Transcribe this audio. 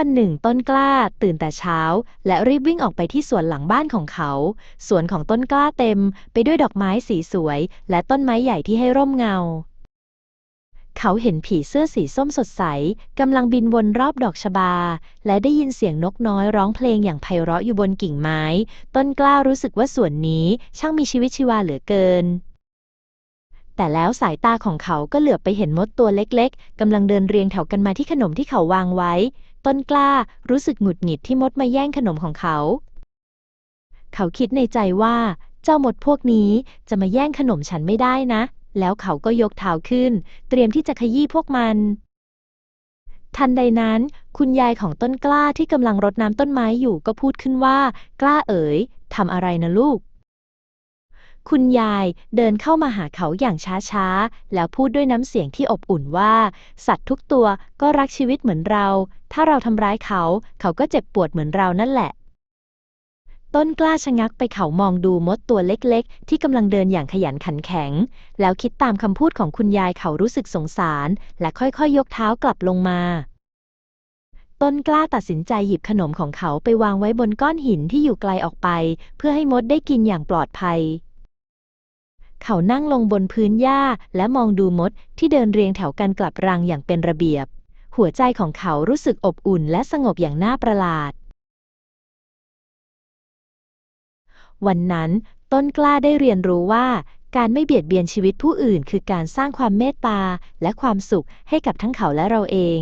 วันหนึ่งต้นกล้าตื่นแต่เช้า และรีบวิ่งออกไปที่สวนหลังบ้านของเขา สวนของต้นกล้าเต็ม ไปด้วยดอกไม้สีสวย และต้นไม้ใหญ่ที่ให้ร่มเงา เขาเห็นผีเสื้อสีส้มสดใสกำลังบินวนรอบดอกชบา และได้ยินเสียงนกน้อยร้องเพลงอย่างไพเราะอยู่บนกิ่งไม้ ต้นกล้ารู้สึกว่าสวนนี้ช่างมีชีวิตชีวาเหลือเกินแต่แล้วสายตาของเขาก็เหลือบไปเห็นมดตัวเล็กๆ กำลังเดินเรียงแถวกันมาที่ขนมที่เขาวางไว้ ต้นกล้า รู้สึกหงุดหงิดที่มดมาแย่งขนมของเขา เขาคิดในใจว่า เจ้ามดพวกนี้จะมาแย่งขนมฉันไม่ได้นะ แล้วเขาก็ยกเท้าขึ้น เตรียมที่จะขยี้พวกมัน ทันใดนั้น คุณยายของต้นกล้าที่กำลังรดน้ำต้นไม้อยู่ก็พูดขึ้นว่า กล้าเอ๋ยทำอะไรนะลูก คุณยายเดินเข้ามาหาเขาอย่างช้าๆ แล้วพูดด้วยน้ำเสียงที่อบอุ่นว่า สัตว์ทุกตัวก็รักชีวิตเหมือนเรา ถ้าเราทำร้ายเขา เขาก็เจ็บปวดเหมือนเรานั่นแหละ ต้นกล้าชะงักไปเขามองดูมดตัวเล็กๆ ที่กำลังเดินอย่างขยันขันแข็ง แล้วคิดตามคำพูดของคุณยายเขารู้สึกสงสาร และค่อยๆยกเท้ากลับลงมาต้นกล้าตัดสินใจหยิบขนมของเขาไปวางไว้บนก้อนหินที่อยู่ไกลออกไป เพื่อให้มดได้กินอย่างปลอดภัย เขานั่งลงบนพื้นหญ้า และมองดูมดที่เดินเรียงแถวกันกลับรังอย่างเป็นระเบียบ หัวใจของเขารู้สึกอบอุ่นและสงบอย่างน่าประหลาด วันนั้น ต้นกล้าได้เรียนรู้ว่า การไม่เบียดเบียนชีวิตผู้อื่น คือการสร้างความเมตตาและความสุขให้กับทั้งเขาและเราเอง